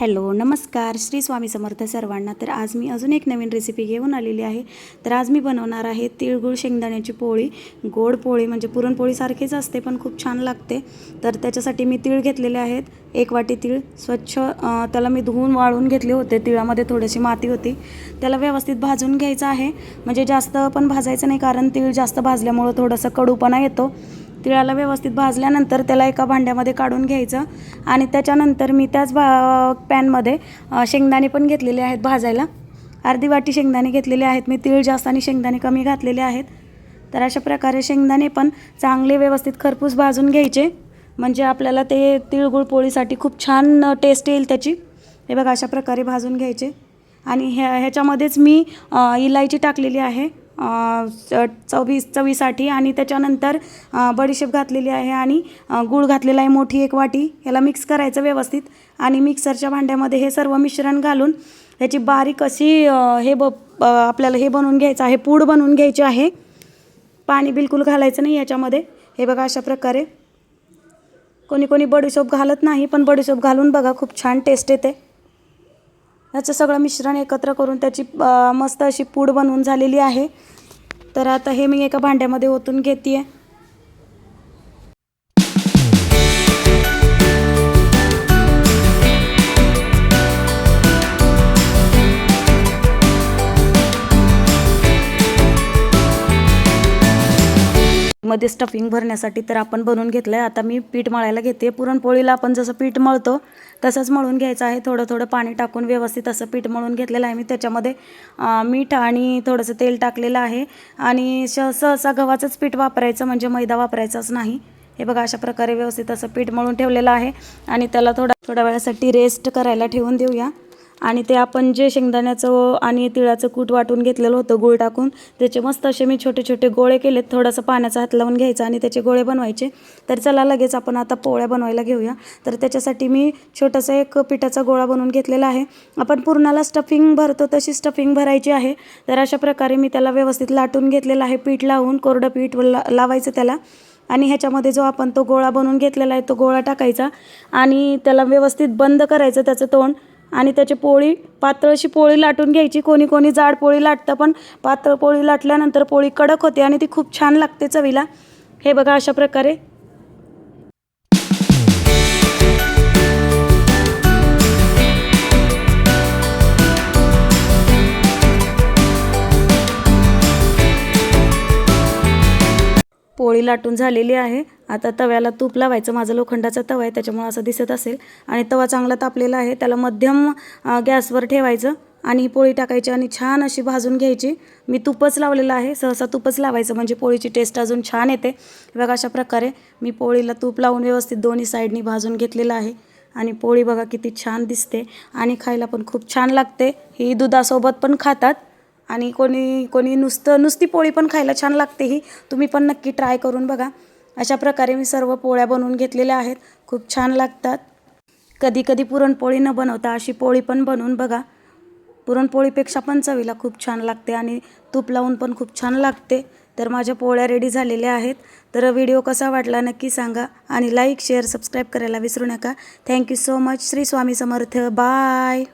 Hello नमस्कार. श्री स्वामी समर्थ सर्वांना. तर आज मी अजून एक नवीन रेसिपी घेऊन आलेली आहे. तर आज मी बनवणार आहे तिळगुळ शेंगदाण्याची पोळी. गोड पोळी म्हणजे पुरणपोळीसारखीच असते पण खूप छान लागते. तर त्याच्यासाठी मी तीळ घेतलेले आहेत. एक वाटी तीळ. स्वच्छ त्याला मी धुवून वाळून घेतले होते. तिळामध्ये थोडीशी माती होती. त्याला व्यवस्थित भाजून घ्यायचं आहे. म्हणजे जास्त पण भाजायचं नाही कारण तीळ जास्त भाजल्यामुळं थोडंसं कडूपणा येतो. तिळाला व्यवस्थित भाजल्यानंतर त्याला एका भांड्यामध्ये काढून घ्यायचं. आणि त्याच्यानंतर मी त्याच भा पॅनमध्ये शेंगदाणे पण घेतलेले आहेत भाजायला. अर्धी वाटी शेंगदाणे घेतलेले आहेत. मी तीळ जास्त आणि शेंगदाणे कमी घातलेले आहेत. तर अशा प्रकारे शेंगदाणे पण चांगले व्यवस्थित खरपूस भाजून घ्यायचे. म्हणजे आपल्याला ते तिळगुळ पोळीसाठी खूप छान टेस्ट येईल त्याची. हे बघा अशा प्रकारे भाजून घ्यायचे. आणि ह्या ह्याच्यामध्येच मी इलायची टाकलेली आहे. चवीस चवीसाठी आणि त्याच्यानंतर बडीशेप घातलेली आहे आणि गूळ घातलेला आहे मोठी एक वाटी. ह्याला मिक्स करायचं व्यवस्थित आणि मिक्सरच्या भांड्यामध्ये हे सर्व मिश्रण घालून ह्याची बारीक अशी हे ब आपल्याला हे बनवून घ्यायचं आहे पूड बनवून घ्यायची आहे. पाणी बिलकुल घालायचं नाही याच्यामध्ये. हे बघा अशा प्रकारे. कोणी कोणी बडीशोप घालत नाही पण बडीशोप घालून बघा खूप छान टेस्ट येते. याचं सगळं मिश्रण एकत्र करून त्याची मस्त अशी पूड बनवून झालेली आहे. तर आता हे मी एका भांड्यामध्ये ओतून घेते आहे मध्ये स्टफिंग भरण्यासाठी तर आपण बनवून घेतलं आहे आता मी पीठ मळायला घेते. पुरणपोळीला आपण जसं पीठ मळतो तसंच मळून घ्यायचं आहे. थोडं थोडं पाणी टाकून व्यवस्थित असं पीठ मळून घेतलेलं आहे मी. त्याच्यामध्ये मीठ आणि थोडंसं तेल टाकलेलं आहे. आणि श सहसा गव्हाचंच पीठ वापरायचं म्हणजे मैदा वापरायचाच नाही. हे बघा अशा प्रकारे व्यवस्थित असं पीठ मळून ठेवलेलं आहे. आणि त्याला थोडा थोड्या वेळासाठी रेस्ट करायला ठेवून देऊया. आणि ते आपण जे शेंगदाण्याचं आणि तिळाचं कूट वाटून घेतलेलं होतं गूळ टाकून त्याचे मस्त असे मी छोटे छोटे गोळे केलेत. थोडंसं पाण्याचा हात लावून घ्यायचा आणि त्याचे गोळे बनवायचे. तर चला लगेच आपण आता पोळ्या बनवायला घेऊया. तर त्याच्यासाठी मी छोटासा एक पिठाचा गोळा बनवून घेतलेला आहे. आपण पूर्णाला स्टफिंग भरतो तशी स्टफिंग भरायची आहे. तर अशा प्रकारे मी त्याला व्यवस्थित लाटून घेतलेलं आहे. पीठ लावून कोरडं पीठ ला लावायचं त्याला. आणि ह्याच्यामध्ये जो आपण तो गोळा बनवून घेतलेला आहे तो गोळा टाकायचा. आणि त्याला व्यवस्थित बंद करायचं त्याचं तोंड. आणि त्याची पोळी पातळ अशी पोळी लाटून घ्यायची. कोणी कोणी जाड पोळी लाटतं पण पातळ पोळी लाटल्यानंतर पोळी कडक होते आणि ती खूप छान लागते चवीला. हे बघा अशा प्रकारे पोळी लाटून झालेली आहे. आता तव्याला तूप लावायचं. माझा लोखंडाचा तवा आहे त्याच्यामुळे असं दिसत असेल. आणि तवा चांगला तापलेला आहे. त्याला मध्यम गॅसवर ठेवायचं आणि ही पोळी टाकायची आणि छान अशी भाजून घ्यायची. मी तुपच लावलेलं आहे. सहसा तुपच लावायचं. म्हणजे पोळीची टेस्ट अजून छान येते. बघा अशा प्रकारे मी पोळीला तूप लावून व्यवस्थित दोन्ही साईडनी भाजून घेतलेलं आहे. आणि पोळी बघा किती छान दिसते. आणि खायला पण खूप छान लागते. ही दुधासोबत पण खातात. आणि कोणी कोणी नुसतं नुसती पोळी पण खायला छान लागते ही तुम्ही पण नक्की ट्राय करून बघा. अशा प्रकारे मी सर्व पोळ्या बनवून घेतलेल्या आहेत. खूप छान लागतात. कधी कधी पुरणपोळी न बनवता अशी पोळी पण बनवून बघा. पुरणपोळीपेक्षा पण चवीला खूप छान लागते आणि तूप लावून पण खूप छान लागते. तर माझ्या पोळ्या रेडी झालेल्या आहेत. तर व्हिडिओ कसा वाटला नक्की सांगा आणि लाईक शेअर सबस्क्राईब करायला विसरू नका. Thank you so much Shri Swami Samarth. Bye